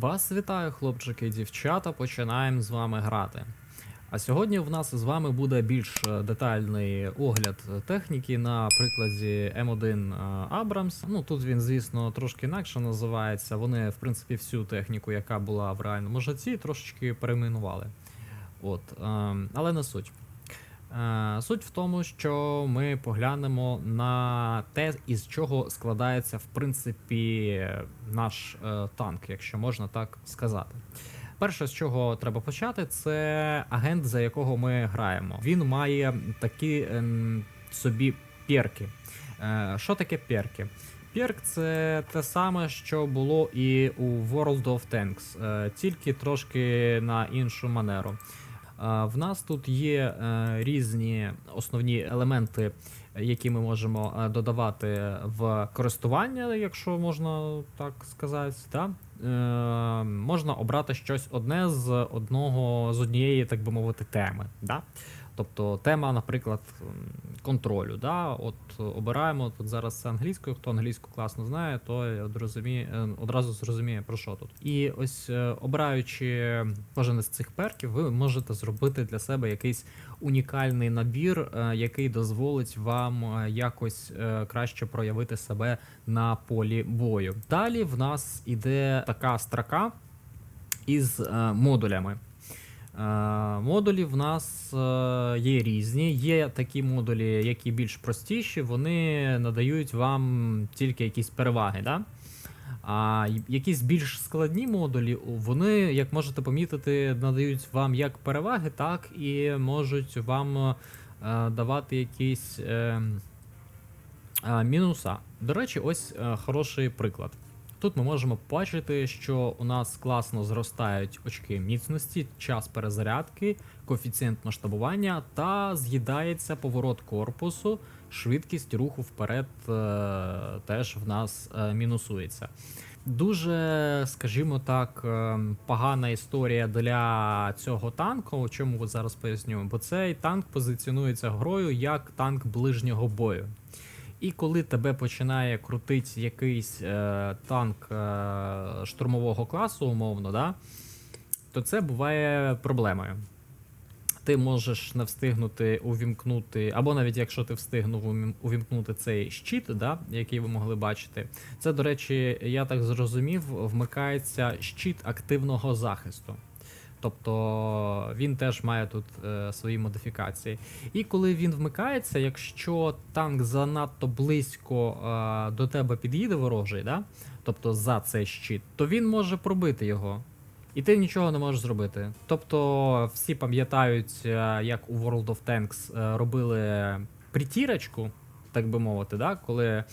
Вас вітаю, хлопчики і дівчата. Починаємо з вами грати. А сьогодні в нас з вами буде більш е, детальний огляд техніки на прикладі М1 Abrams. Ну тут він, звісно, трошки інакше називається. Вони, в принципі, всю техніку, яка була в реальному житті, трошечки перейменували. От, е, але не суть. Е, Суть в тому, що ми поглянемо на те, із чого складається в принципі наш е, танк, якщо можна так сказати. Перше, з чого треба почати, це агент, за якого ми граємо. Він має такі ем, собі перки. Е, що таке перки? Перк це те саме, що було і у World of Tanks, тільки трошки на іншу манеру. В нас тут є е, різні основні елементи, які ми можемо е, додавати в користування, якщо можна так сказати. Да? Е, Можна обрати щось одне з одного з однієї, так би мовити, теми. Да? Тобто тема, наприклад, контролю. Да? От обираємо тут зараз це англійською. Хто англійську класно знає, одрозуміє, е, одразу зрозуміє про що тут. І ось е, обираючи кожен із цих перків, ви можете зробити для себе якийсь унікальний набір, е, який дозволить вам якось краще проявити себе на полі бою. Далі в нас іде така строка із модулями. Е, Модулі в нас е, є різні. Є такі модулі, які більш простіші, вони надають вам тільки якісь переваги. Да? А якісь більш складні модулі, вони, як можете помітити, надають вам як переваги, так і можуть вам е, давати якісь е, е, мінуса. До речі, ось хороший приклад. Тут ми можемо бачити, що у нас класно зростають очки міцності, час перезарядки, коефіцієнт масштабування та з'їдається поворот корпусу, швидкість руху вперед е, теж в нас е, мінусується. Дуже, скажімо так, е, погана історія для цього танку. Чому зараз поясню? Бо цей танк позиціонується грою як танк ближнього бою. І коли тебе починає крутити якийсь е, танк е, штурмового класу, умовно, да, то це буває проблемою. Ти можеш не встигнути увімкнути, або навіть якщо ти встигнув увімкнути цей щит, да, який ви могли бачити, це, до речі, я так зрозумів, вмикається щит активного захисту. Тобто він теж має тут е, свої модифікації. І коли він вмикається, якщо танк занадто близько е, до тебе під'їде ворожий, да? тобто за цей щит, то він може пробити його. І ти нічого не можеш зробити. Тобто, всі пам'ятають, е, як у World of Tanks е, робили притірочку, так би мовити, да? коли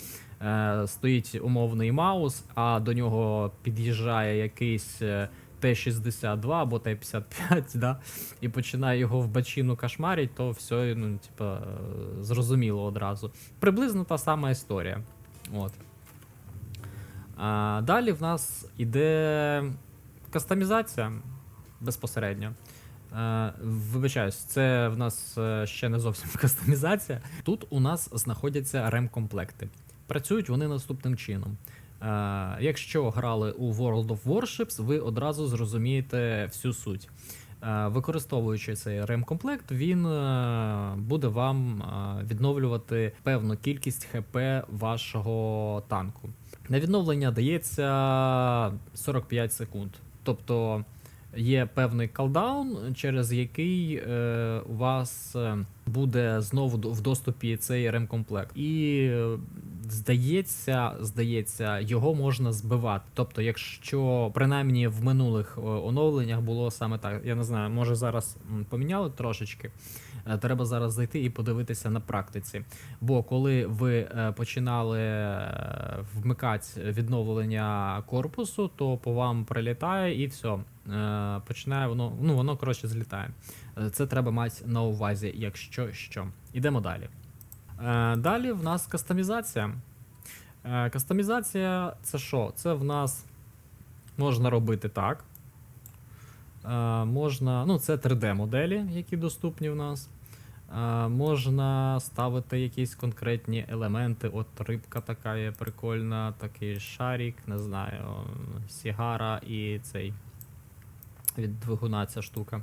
е, стоїть умовний маус, а до нього під'їжджає якийсь. Е, Т-62 або Т-55, да, і починає його в бачину кошмарить, то все, ну, типа, е, зрозуміло одразу. Приблизно та сама історія. От. А, далі в нас іде кастомізація безпосередньо. Е, вибачаюсь, це в нас е, ще не зовсім кастомізація. Тут у нас знаходяться ремкомплекти. Працюють вони наступним чином. Е, якщо грали у World of Warships, ви одразу зрозумієте всю суть. Е, використовуючи цей ремкомплект, він е, буде вам відновлювати певну кількість ХП вашого танку. На відновлення дається 45 секунд. Тобто є певний калдаун, через який у вас буде знову в доступі цей ремкомплект. І здається, здається, його можна збивати. Тобто, якщо принаймні в минулих е, оновленнях було саме так, я не знаю, може зараз поміняли трошечки. Е, Треба зараз зайти і подивитися на практиці. Бо коли ви е, починали вмикати відновлення корпусу, то по вам прилітає і все. Починає воно, ну воно коротше злітає. Це треба мати на увазі, якщо що. Ідемо далі. Е, Далі в нас кастомізація. Е, Кастомізація це що? Це в нас можна робити так. Е, Можна, ну, це 3D-моделі, які доступні в нас. Можна ставити якісь конкретні елементи. От рибка така є прикольна, такий шарик, не знаю, сігара і цей від двигуна ця штука.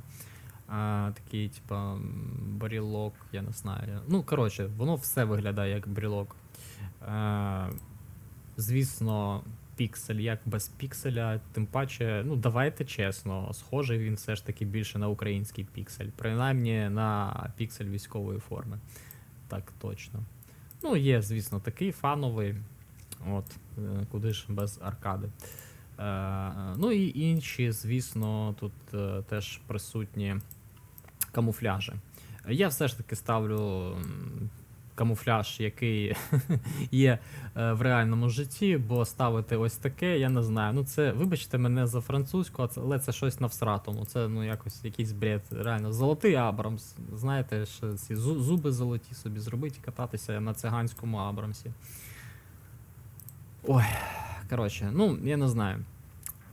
А, такий, типа, брілок, я не знаю. Ну, коротше, воно все виглядає як брілок. Е, звісно, піксель як без пікселя, тим паче, ну давайте чесно, схожий він все ж таки більше на український піксель, принаймні на піксель військової форми. Так точно. Ну, є, звісно, такий фановий. От, е, куди ж без аркади. Е, ну і інші, звісно, тут теж присутні камуфляжі. Я все ж таки ставлю камуфляж, який є е, в реальному житті, бо ставити ось таке, я не знаю. Ну, це, вибачте мене за французьку, але це щось на всратому. Це ну якось якийсь бред. Реально, золотий Абрамс. Знаєте, що ці зуби золоті собі зробити і кататися на циганському Абрамсі. Ой, коротше, ну, я не знаю.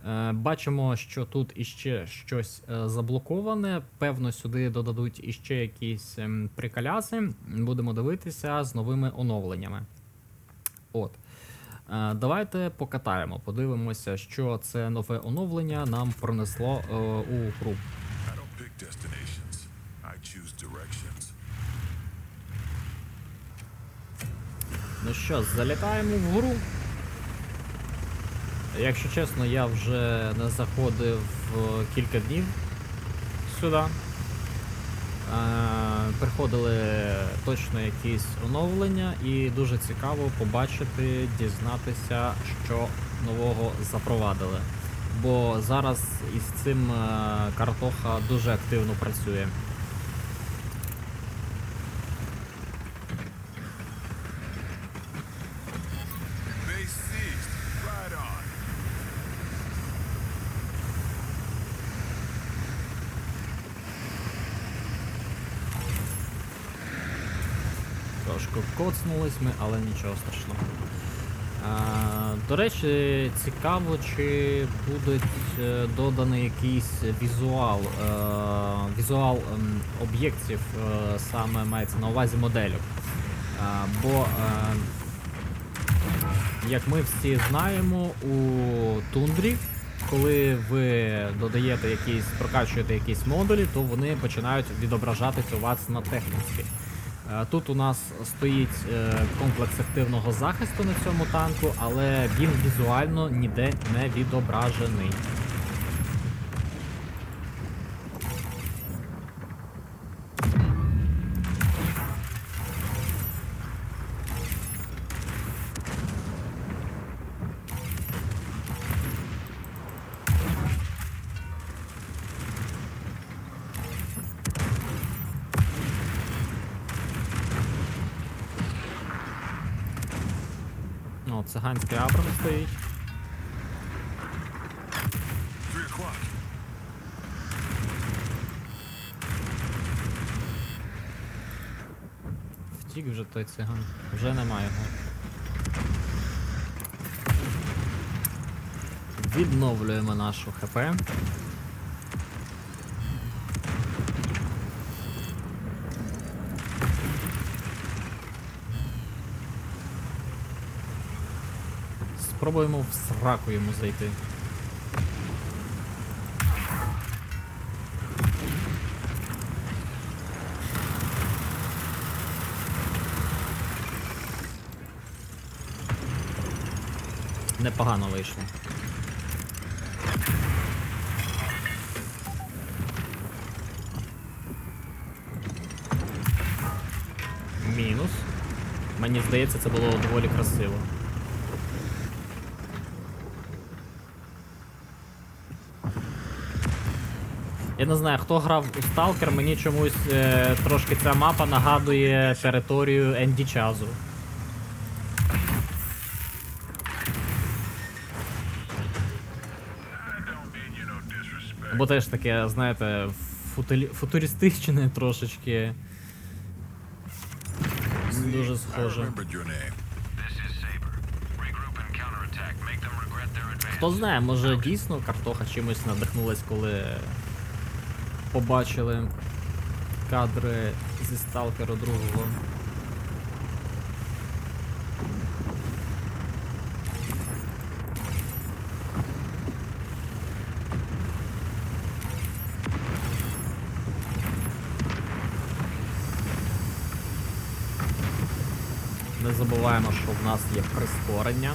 Е, Бачимо, що тут іще щось е, заблоковане. Певно, сюди додадуть іще якісь ем, приколяси. Будемо дивитися з новими оновленнями. От. Е, Давайте покатаємо, подивимося, що це нове оновлення нам принесло е, у гру. Ну що, залітаємо в гру. Якщо чесно, я вже не заходив е, кілька днів сюди. Е, приходили точно якісь оновлення, і дуже цікаво побачити, дізнатися, що нового запровадили. Бо зараз із цим е, картоха дуже активно працює. Трошки коцнулись ми, але нічого страшного. До речі, цікаво, чи буде е, доданий якийсь візуал, е, візуал ем, об'єктів, е, саме мається на увазі моделів. Бо, е, як ми всі знаємо, у тундрі, коли ви додаєте якісь, прокачуєте якісь модулі, то вони починають відображатись у вас на техніці. Е, Тут у нас стоїть е, комплекс активного захисту на цьому танку, але він візуально ніде не відображений. Втік вже той циган. Вже немає його. Відновлюємо нашу ХП. Спробуємо в сраку йому зайти. Непогано вийшло. Мінус. Мені здається, це було доволі красиво. Я не знаю, хто грав у Stalker, мені чомусь е, трошки ця мапа нагадує територію Енді Чазу. Бо теж таке, знаєте, футулі... футуристичне трошечки. Дуже схоже. Хто знає, може дійсно картоха чимось надихнулась, коли побачили кадри зі сталкеру другого. Забуваємо, що в нас є прискорення.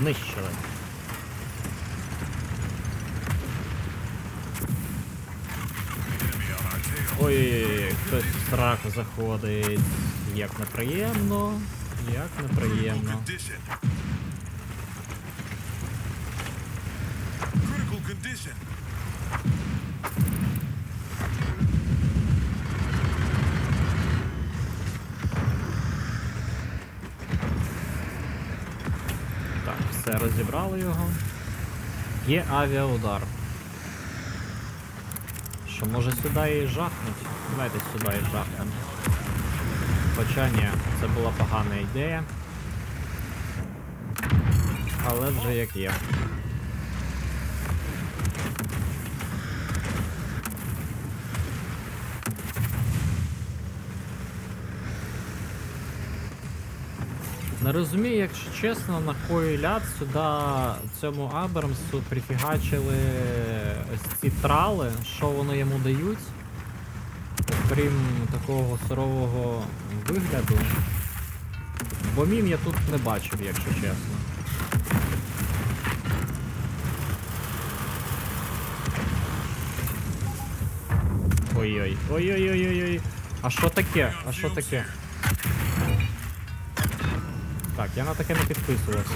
Знищили. Ой-ой-ой, хтось в страху заходить. Як неприємно. Як неприємно. Condition. Critical condition. Так, все розібрали його. Є авіаудар. Що, може сюди і жахнуть? Давайте сюди і жахнемо. Хоча ні, це була погана ідея. Але вже як є. Не розумію, якщо чесно, на кой ляд сюди цьому Абрамсу прифігачили ось ці трали, що вони йому дають. Окрім такого сурового вигляду. Бо мін я тут не бачив, якщо чесно. Ой-ой, ой-ой-ой-ой-ой. А що таке? А що таке? Так, я на таке не підписувався.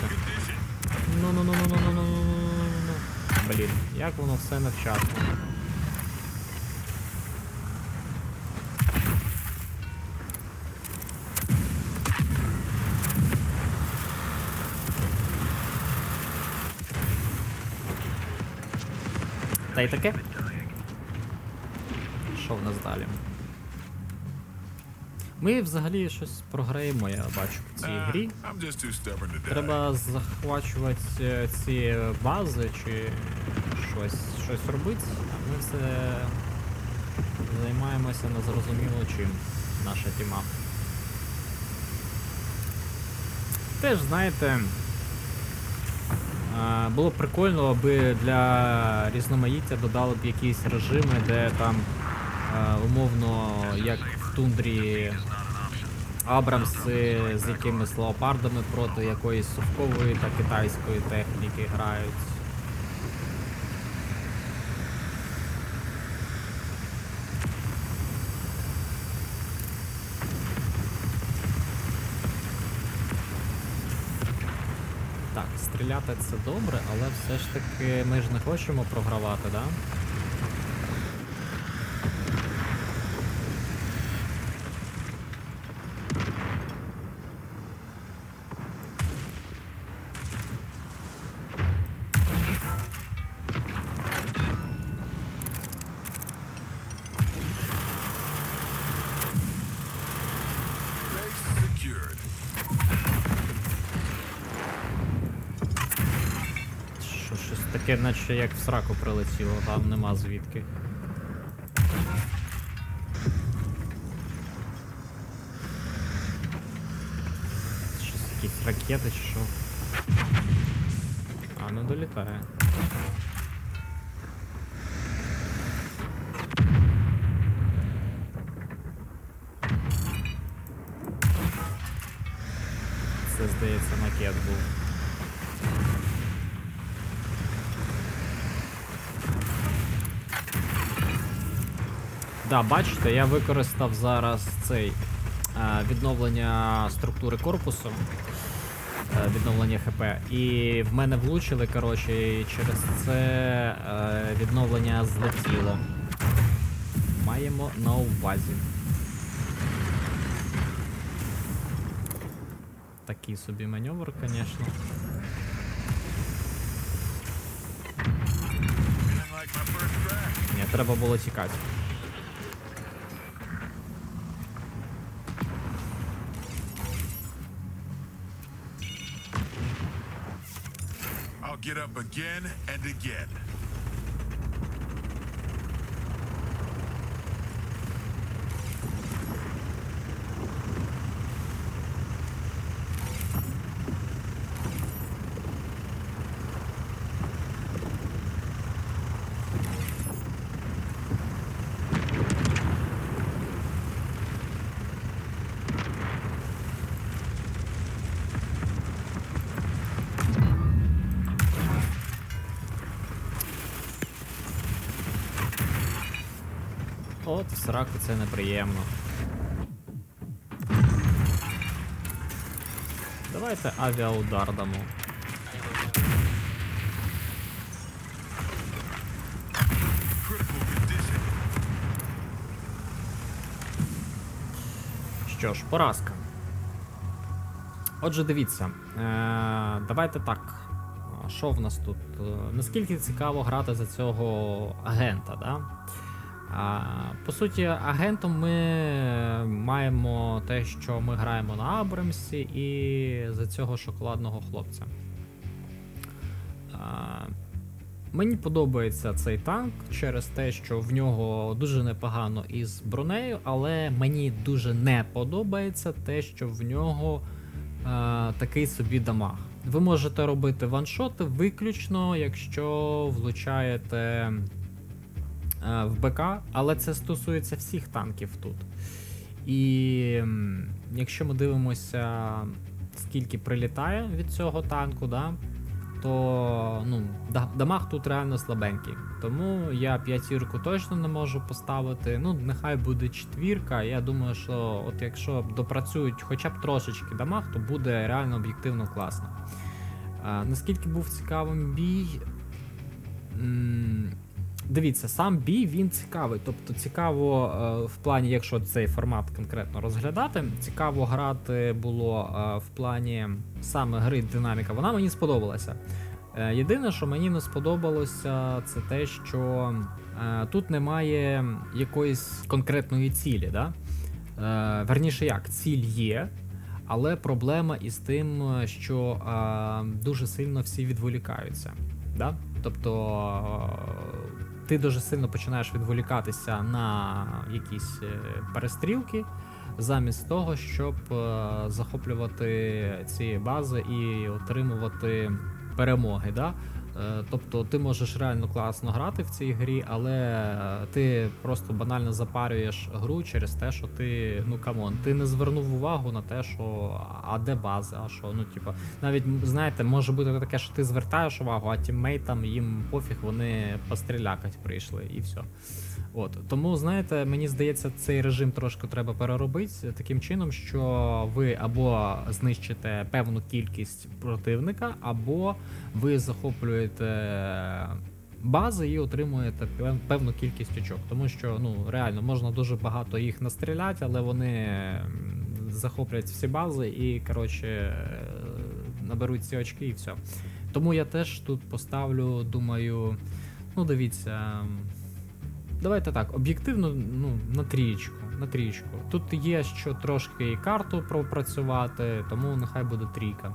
Ну ну ну ну ну ну ну ну ну ну Блін, як воно все невчасно. Та й таке. Що в нас далі? Ми взагалі щось програємо, я бачу в цій грі. Треба захвачувати е, ці бази чи щось, щось робити, а ми все займаємося незрозуміло чим наша тіма. Теж, знаєте, е, було б прикольно, аби для різноманіття додали б якісь режими, де там е, умовно, як тундрі Абрамси з якимись леопардами проти якоїсь совкової та китайської техніки грають. Так, стріляти це добре, але все ж таки ми ж не хочемо програвати, да? Таке, наче як в сраку прилетіло, там нема звідки. Щось якісь ракети чи що. А, не долітає. Це здається макет був. Да, бачите, я використав зараз цей е, відновлення структури корпусу, е, відновлення ХП, і в мене влучили, коротше, і через це е, відновлення злетіло. Маємо на увазі. такий собі маневр, звісно. Ні, треба було тікати. I'll up again and again. Сраку це неприємно. Давайте авіаудар дамо. Що ж, поразка. Отже, дивіться. Е, давайте так. Що в нас тут? Е, Наскільки цікаво грати за цього агента, да? А, по суті, агентом ми маємо те, що ми граємо на Абрамсі і за цього шоколадного хлопця. А, Мені подобається цей танк через те, що в нього дуже непогано із бронею, але мені дуже не подобається те, що в нього е, такий собі дамаг. Ви можете робити ваншоти виключно, якщо влучаєте в БК, але це стосується всіх танків тут. І якщо ми дивимося, скільки прилітає від цього танку, да, то ну, дамаг тут реально слабенький. Тому я п'ятірку точно не можу поставити. Ну, нехай буде четвірка. Я думаю, що от якщо допрацюють хоча б трошечки дамаг, то буде реально об'єктивно класно. А, наскільки був цікавим бій. Дивіться, сам бій він цікавий. Тобто цікаво е, в плані, якщо цей формат конкретно розглядати, цікаво грати було е, в плані саме гри динаміка. Вона мені сподобалася. Е, єдине, що мені не сподобалося, це те, що тут немає якоїсь конкретної цілі. Да? Верніше як, ціль є, але проблема із тим, що е, дуже сильно всі відволікаються. Да? Тобто ти дуже сильно починаєш відволікатися на якісь е, перестрілки, замість того, щоб е, захоплювати ці бази і отримувати перемоги. Да? Е, Тобто ти можеш реально класно грати в цій грі, але е, ти просто банально запарюєш гру через те, що ти, ну камон, ти не звернув увагу на те, що а де бази, а що, ну типа, навіть знаєте, може бути таке, що ти звертаєш увагу, а тіммейтам їм пофіг, вони пострілякать прийшли і все. От тому, знаєте, мені здається, цей режим трошки треба переробити таким чином, що ви або знищите певну кількість противника, або ви захоплюєте бази і отримуєте певну кількість очок. Тому що ну реально можна дуже багато їх настріляти, але вони захоплять всі бази і коротше е, наберуть ці очки і все. Тому я теж тут поставлю, думаю, ну дивіться. Давайте так, об'єктивно, ну, на трієчку. На трієчку. Тут є що трошки і карту пропрацювати, тому нехай буде трійка.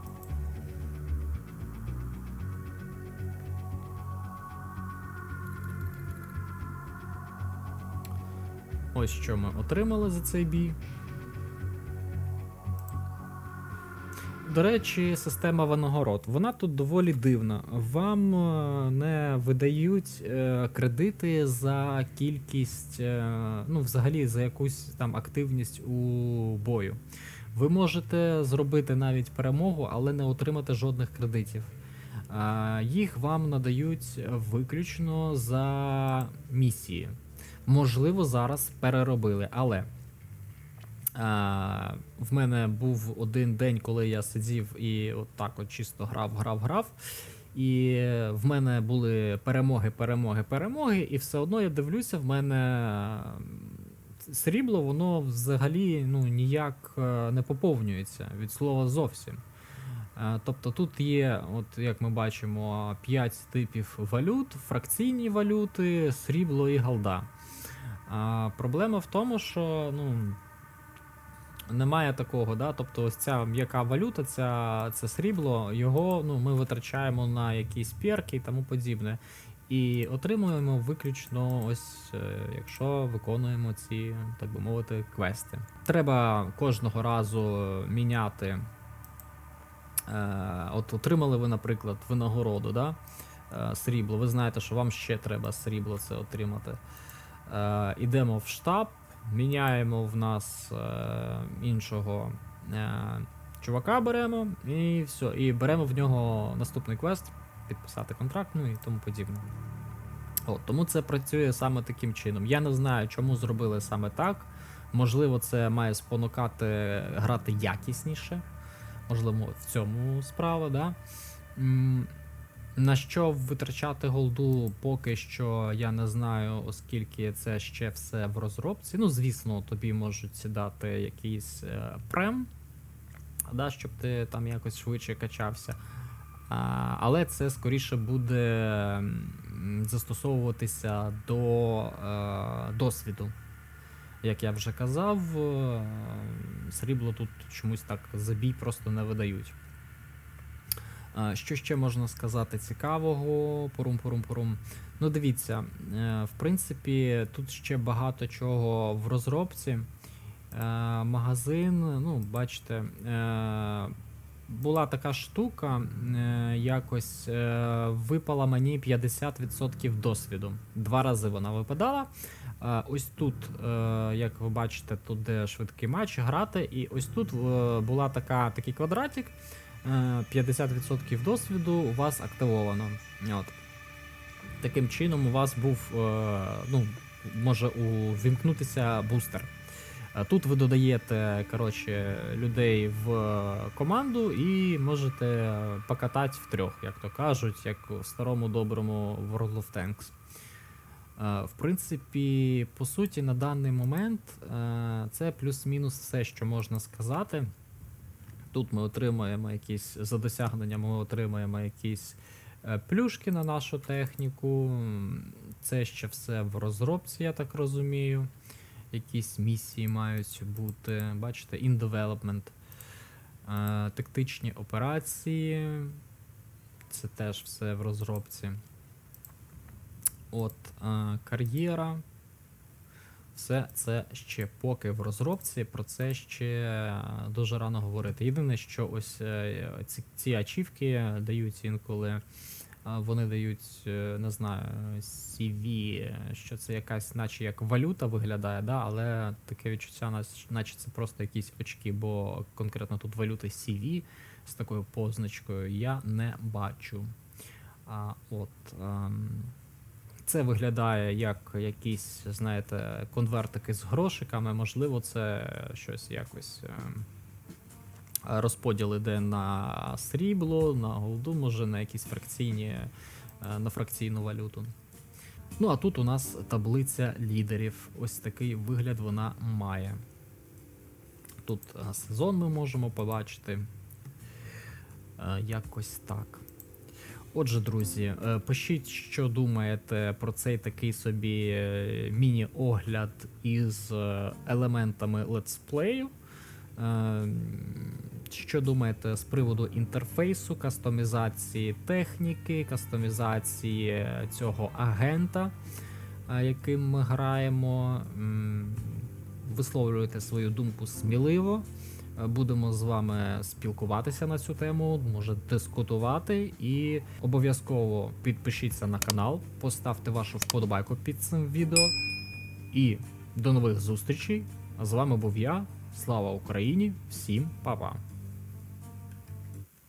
Ось що ми отримали за цей бій. До речі, система винагород. Вона тут доволі дивна. Вам е, не видають е, кредити за кількість, е, ну, взагалі за якусь там активність у бою. Ви можете зробити навіть перемогу, але не отримати жодних кредитів. Їх вам надають виключно за місії. Можливо, зараз переробили, але. В мене був один день, коли я сидів і от так от чисто грав, грав, грав. І в мене були перемоги, перемоги, перемоги, і все одно я дивлюся, в мене срібло, воно взагалі ну, ніяк е, не поповнюється від слова зовсім. Е, Тобто тут є, от як ми бачимо, 5 типів валют, фракційні валюти, срібло і галда. А проблема в тому, що ну, немає такого, да? тобто ось ця м'яка валюта, ця, це срібло, його ну, ми витрачаємо на якісь перки і тому подібне. І отримуємо виключно ось, е, якщо виконуємо ці, так би мовити, квести. Треба кожного разу міняти. Е, от отримали ви, наприклад, винагороду, да? е, срібло. Ви знаєте, що вам ще треба срібло це отримати. Ідемо в штаб, міняємо в нас е, іншого е, чувака беремо, і все. І беремо в нього наступний квест, підписати контракт, ну і тому подібне. От, тому це працює саме таким чином. Я не знаю, чому зробили саме так. Можливо, це має спонукати грати якісніше. Можливо, в цьому справа, да? На що витрачати голду поки що я не знаю, оскільки це ще все в розробці. Ну, звісно, тобі можуть сідати якийсь е, прем, да, щоб ти там якось швидше качався. А, але це скоріше буде застосовуватися до е, досвіду. Як я вже казав, е, срібло тут чомусь так забій просто не видають. Що ще можна сказати цікавого? Порум-порум-порум. Ну, дивіться, е, в принципі, тут ще багато чого в розробці. Е, Магазин, ну, бачите, е, була така штука, якось випала мені 50% досвіду. Два рази вона випадала. Ось тут, як ви бачите, тут де швидкий матч грати, і ось тут була така, такий квадратик. Е, 50% досвіду у вас активовано. От. Таким чином, у вас був, е, ну, може увімкнутися бустер. Е, Тут ви додаєте коротше, людей в е, команду і можете покатати втрьох, як то кажуть, як у старому доброму World of Tanks. Е, В принципі, по суті, на даний момент е, це плюс-мінус все, що можна сказати. Тут ми отримуємо якісь за досягнення, ми отримуємо якісь е, плюшки на нашу техніку. Це ще все в розробці, я так розумію. Якісь місії мають бути. Бачите, in development. Е, Тактичні операції. Це теж все в розробці. От е, кар'єра. Все це ще поки в розробці, про це ще дуже рано говорити. Єдине, що ось е, ці, ці ачівки дають інколи, е, вони дають, е, не знаю, CV, що це якась, наче як валюта виглядає, да, але таке відчуття, наче це просто якісь очки, бо конкретно тут валюти CV з такою позначкою я не бачу. А, от, ем, це виглядає як якісь, знаєте, конвертики з грошиками. Можливо, це щось якось ем, розподіл іде на срібло, на голду, може на якісь фракційні, е, на фракційну валюту. Ну, а тут у нас таблиця лідерів. Ось такий вигляд вона має. Тут е, сезон ми можемо побачити. Е, Якось так. Отже, друзі, е, пишіть, що думаєте про цей такий собі е, міні-огляд із е, елементами летсплею. Що думаєте з приводу інтерфейсу, кастомізації техніки, кастомізації цього агента, яким ми граємо? Висловлюйте свою думку сміливо. Будемо з вами спілкуватися на цю тему, може дискутувати. І обов'язково підпишіться на канал, поставте вашу вподобайку під цим відео. І до нових зустрічей. А з вами був я. Слава Україні! Всім па-па!